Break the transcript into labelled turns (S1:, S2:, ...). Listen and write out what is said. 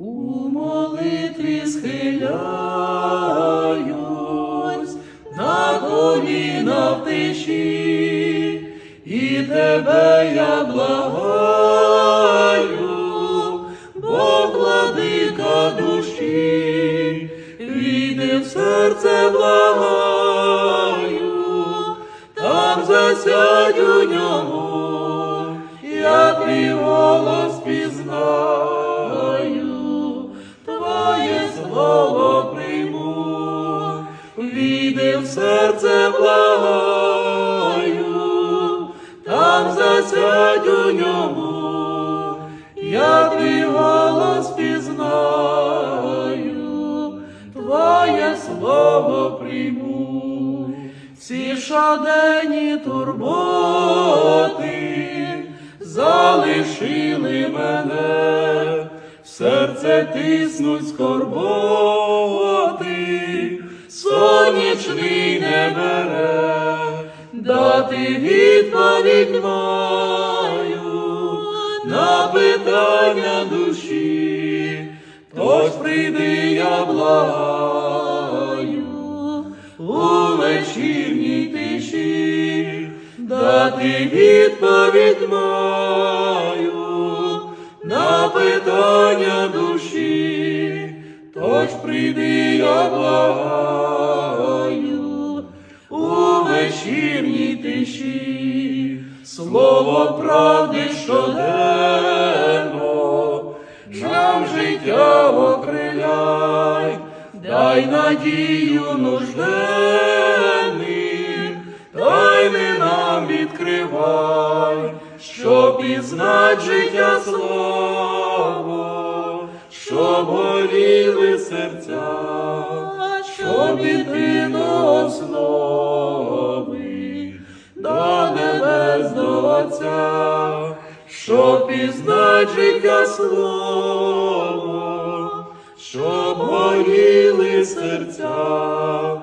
S1: У молитві схиляюсь, на коліна в тиші, і тебе я благаю, бо владика душі, війди в серце благаю, там засядь у ньому, я твій голос прийму, всі шадені турботи залишили мене, серце тиснуть скорботи, сонячний не бере, дати відповідь маю на питання душі, тож прийди, я благаю вечірній тиші, дати відповідь маю на питання душі, тож прийди, я благаю у вечірній тиші, слово правди щоденно, нам життя окриляй, дай надію нужденним, тайни нам відкривай, щоб пізнать життя слово, щоб горіли серця, щоб іти до основи, до небес до Отця, щоб пізнать життя слово, щоб горіли серця,